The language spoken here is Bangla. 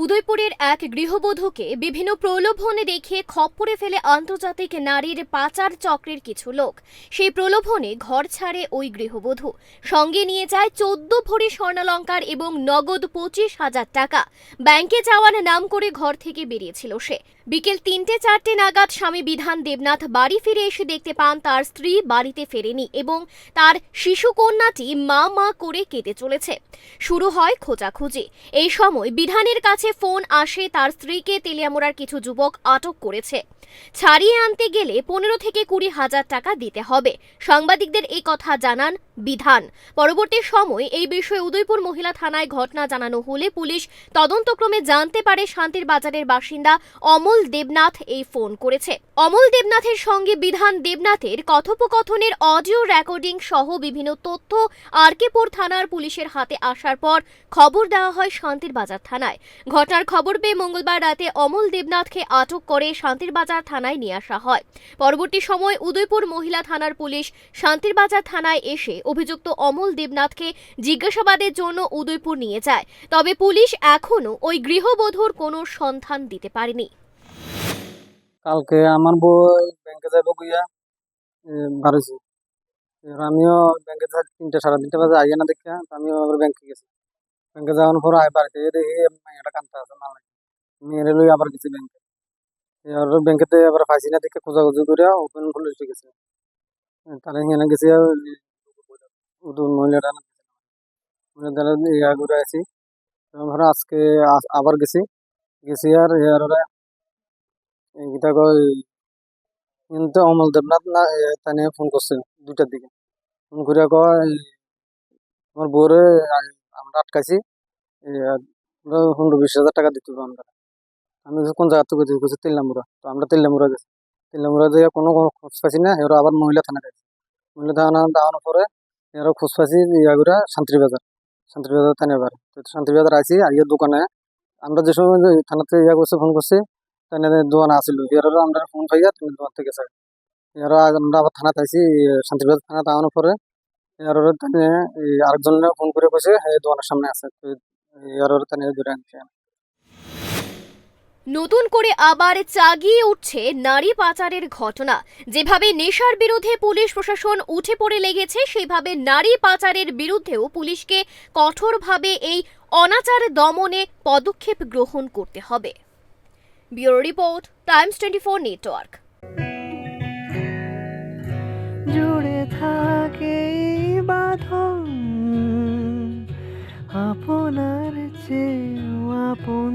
উদয়পুরের এক গৃহবধূকে বিভিন্ন প্রলোভনে দেখিয়ে খপ্পরে ফেলে আন্তর্জাতিক নারীর পাচার চক্রের কিছু লোক। সেই প্রলোভনে ঘর ছাড়ে ওই গৃহবধূ। সঙ্গে নিয়ে যায় চোদ্দ ভরি স্বর্ণালঙ্কার এবং নগদ পঁচিশ হাজার টাকা। ব্যাংকে যাওয়ার নাম করে ঘর থেকে বেরিয়েছিল সে। বিকেল তিনটে চারটে নাগাদ স্বামী বিধান দেবনাথ বাড়ি ফিরে এসে দেখতে পান তার স্ত্রী বাড়িতে ফেরেনি এবং তার শিশুকন্যাটি মা মা করে কেঁদে চলেছে। শুরু হয় খোঁজাখুঁজি। এই সময় বিধানের কাছে ফোন আসে তার স্ত্রীকে তেলিয়ামোড়ার কিছু যুবক আটক করেছে। ছাড়িয়ে আনতে গেলে পনেরো থেকে কুড়ি হাজার টাকা দিতে হবে। সাংবাদিকদের এই কথা জানান বিধান। পরবর্তী সময় এই বিষয়ে উদয়পুর মহিলা থানায় ঘটনা জানানো হলে পুলিশ তদন্তক্রমে জানতে পারে শান্তির বাজারের বাসিন্দা অমল দেবনাথ এই ফোন করেছে। অমল দেবনাথের সঙ্গে বিধান দেবনাথের কথোপকথনের অডিও রেকর্ডিং সহ বিভিন্ন তথ্য আরকেপুর থানার পুলিশের হাতে আসার পর খবর দেওয়া হয় শান্তির বাজার থানায়। ঘটনার খবর পেয়ে মঙ্গলবার রাতে অমল দেবনাথকে আটক করে শান্তির বাজার থানায় নিয়ে আসা হয়। পরবর্তী সময় উদয়পুর মহিলা থানার পুলিশ শান্তির বাজার থানায় এসে অভিযুক্ত অমল দেবনাথকে জিজ্ঞাসাবাদের জন্য উদয়পুর নিয়ে যায়। তবে পুলিশ এখনও ওই গৃহবধূর কোনো সন্ধান দিতে পারেনি। কালকে আমার বই ব্যাংকে যাব গিয়া বাড়িছি। আমিও ব্যাংকে যাই তিনটে সাড়ে তিনটে বাজে আইয়া না দেখা তো আমিও আবার ব্যাংকে গেছি। ব্যাংকে যাওয়ার পর আয় বাড়িতে দেখি মেয়েটা কানতে আছে, না মেয়েরে লই আবার গেছি ব্যাংকে। এবার ব্যাংকেতে আবার পাইছি না দেখে খোঁজাখুঁজি করে ওপেন পুলিশ গেছে। তারা এখানে গেছি আছি ধরো আজকে আবার গেছি। গেছি আর ইয়ার ওরা কয়, কিন্তু অমল দেবনাথ না তানে ফোন করছে দুইটার দিকে। ফোন করে কয় আমার বউরে আমরা আটকাইছি। পনেরো বিশ হাজার টাকা দিতে হবে আমরা। আমি কোন জায়গা থেকে? দিতে তেল্লামুড়া। তো আমরা তেল্লামুড়া গেছি। তেল্লামুড়া দিয়ে কোনো খোঁজ পাইছি না। এরা আবার মহিলা থানা গেছে। মহিলা থানা দেওয়ানোর পরে এরা খোঁজ পাইছি ইয়া করে শান্তিবাজার শান্তিবাজার থানা এবার। শান্তিবাজার আইছি আইয়ের দোকানে আমরা যে সময় থানাতে ইয়া করছে ফোন করছি, তাহলে দোকানে আসিল। এরারও আমরা ফোন পাইয়া তুমি দোকান থেকে গেছে। এরা আমরা আবার থানাতে আইছি শান্তিবাজার থানা দেওয়ানোর পরে। এর তানে আরেকজন ফোন করে কইছে হ্যাঁ দোকানের সামনে আছে। তো এর তানে ধরে আনছে নতুন করে আবার চাগিয়ে উঠছে নারী পাচারের ঘটনা। যেভাবে নেশার বিরুদ্ধে পুলিশ প্রশাসন উঠে পড়ে লেগেছে সেভাবে নারী পাচারের বিরুদ্ধেও পুলিশকে কঠোরভাবে এই অনাচার দমনে পদক্ষেপ গ্রহণ করতে হবে। Bureau report, Times twenty four network. জুড়ে থাকে আপনার চেয়েও আপন।